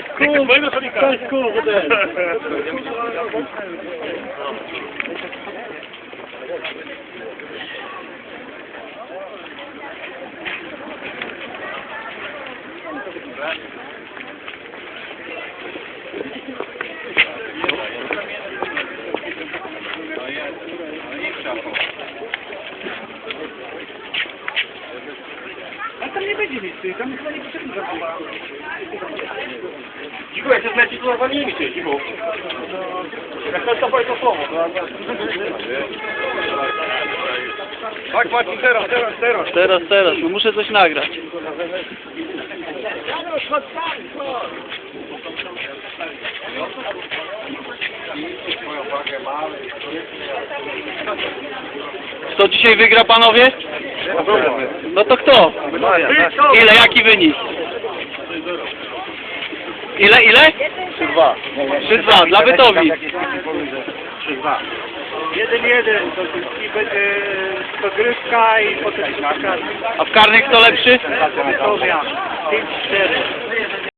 escuro, tá escuro, Rodélio. Это мне выделить, ты там никто не пишет. Cicho, jak się zleci, to zawalimy cię, cicho. Jak chcesz, to powiedz to słowo. Tak, Marcin, teraz, teraz, teraz. Teraz, teraz, no muszę coś nagrać. Kto dzisiaj wygra, panowie? No to kto? Ile, jaki wynik? Ile, ile? 3-2. 3-2, dla Bytowi. 3-2. Jeden, jeden, to i będzie dogrywka i potem. A w karnych kto lepszy? Słowia, 5-4.